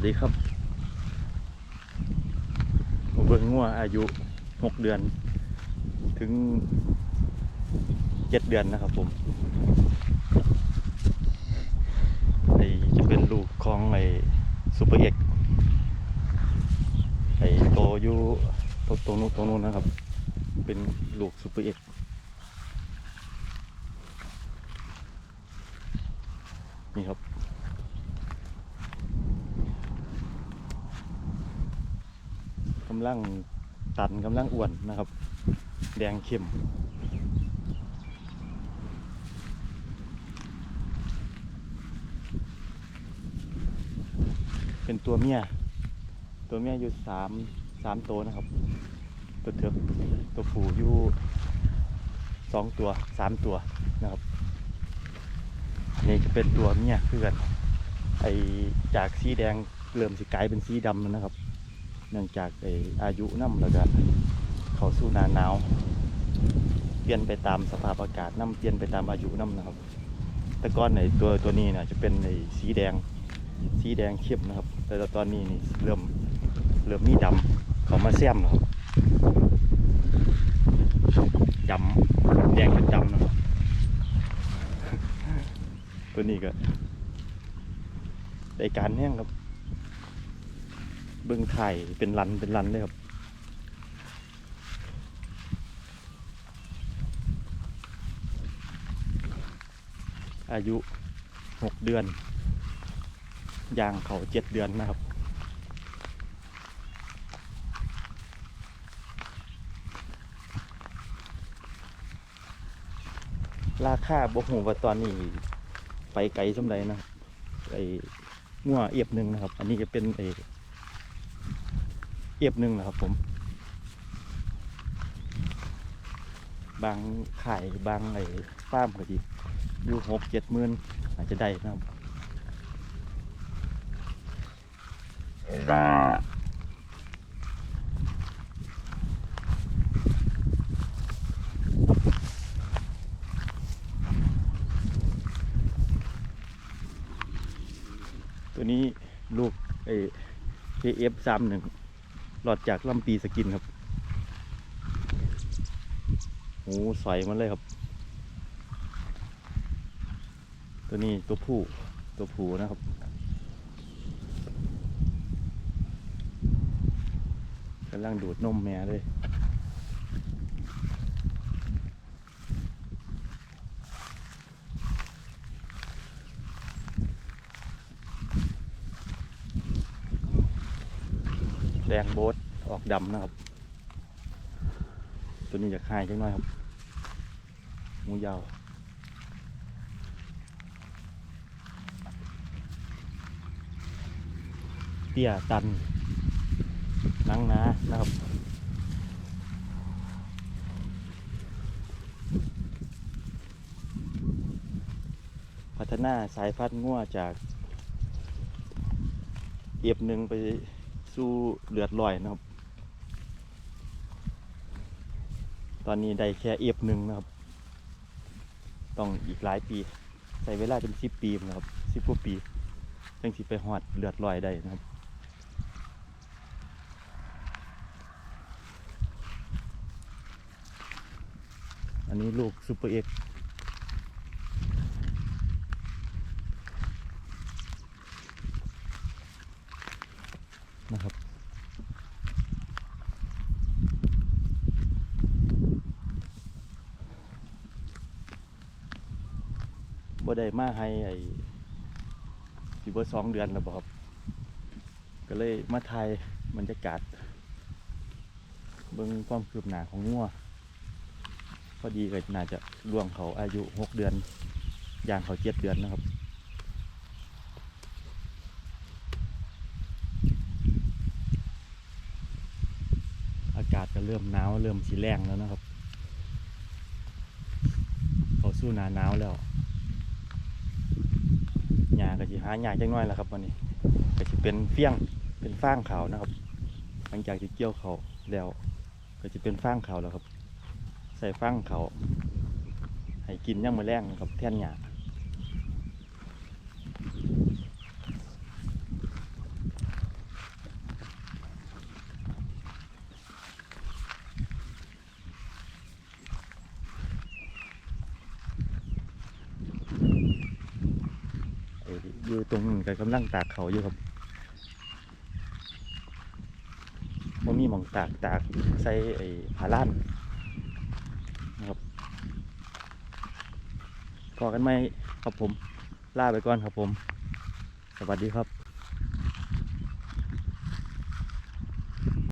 วัสดีครับเบิ่งงัวอายุหกเดือน ถึงเจ็ดเดือนนะครับผมไอจะเป็นลูกของไอซูเปอร์เอ็กไอโตอยู่ตรงตรงนู้นตรงนู้นนะครับ เป็นลูกซูเปอร์เอ็กนี่ครับำลังตันกำลังอ้วนนะครับ แดงเข้มเป็นตัวเมียตัวเมียอยู่สามสามตัวนะครับ ตัวเถือกตัวผูอยู่สองตัวสามตัวนะครับนนี่จะเป็นตัวเมียเพื่อนไอจากสีแดงเริ่มสิกลายเป็นสีดำแล้วนะครับ เนื่องจากไออายุน้ำแล้วก็เข้าสู่หนาหนาว เปลี่ยนไปตามสภาพอากาศน้ำเปลี่ยนไปตามอายุน้ำนะครับ แต่ก่อนไอ้ตัวตัวนี้นะจะเป็นไอสีแดงสีแดงเข้มนะครับ แต่ตอนนี้นี่เริ่มเริ่มมีดำเขามาแซมแล้วครับดำแดงเป็นดำนะครับตัวนี้ก็ได้การแห้งครับ เบิ้องไข่เป็นรันเป็นรันเลยครับอายุหกเดือนยางเขาเจ็ดเดือนนะครับ ราคาบกหูว่าตอนนี้ไปไกลสำไรนะไอ้งัวเอียบหนึ่งนะครับ อันนี้ก็เป็นไอ้ เอียบหนึ่งนะครับผม บางไขายบางไอ้ฟามก็ดีอยู่หกเจ็ดหมื่นอาจจะได้นะครับตัวนี้ลูกไอ้ KF สามหนึ่ง หลอดจากลำปีสกินครับโอ้ใสมันเลยครับ ตัวนี้ตัวผู้ตัวผู้นะครับกำลังดูดนมแม่เลย แดงโบทออกดำนะครับ ตัวนี้จะคายจังหน่อยครับหมูยาวเตี้ยตันนังนานะครับพัฒนาสายพันธุ์งัวจากเอียบหนึ่งไป สู่เลือดลอยนะครับ ตอนนี้ได้แค่เอีบหนึ่งนะครับ ต้องอีกหลายปีใช้เวลาเป็นสิบปีนะครับสิบกว่าปีจังสิไปหอดเลือดลอยได้นะครับอันนี้ลูกซูเปอร์เอ็ก นะครับ บ่ได้มาให้ไอ้สิบ่สองเดือนแล้วบ่ครับ ก็เลยมาถ่ายบรรยากาศ เบิ่งความคืบหน้าของงัวพอดีก็น่าจะล่วงเขาอายุหกเดือนย่างเขาเจ็ดเดือนนะครับ อาศก็เริ่มหนาวเริ่มสีแรงแล้วนะครับเขาสู้หนาหนาวแล้วหญ้าก็จะหาหญ้าจังน้อยแล้วครับวันนี้ก็จะเป็นเฟี้ยงเป็นฟางขาวนะครับ หลังจากที่เกี่ยวเขาแล้ว ก็จะเป็นฟางขาวแล้วครับ ใส่ฟางเขาวให้กินย่างมือแรงครับแท่นหญ้า อยู่ตรงนั้นก็กำลังตากเขาอยู่ครับว่ามีหมองตากตากใส่ไอ้ผาล้านนะครับพอกันไหมครับผมลาไปก่อนครับผม สวัสดีครับ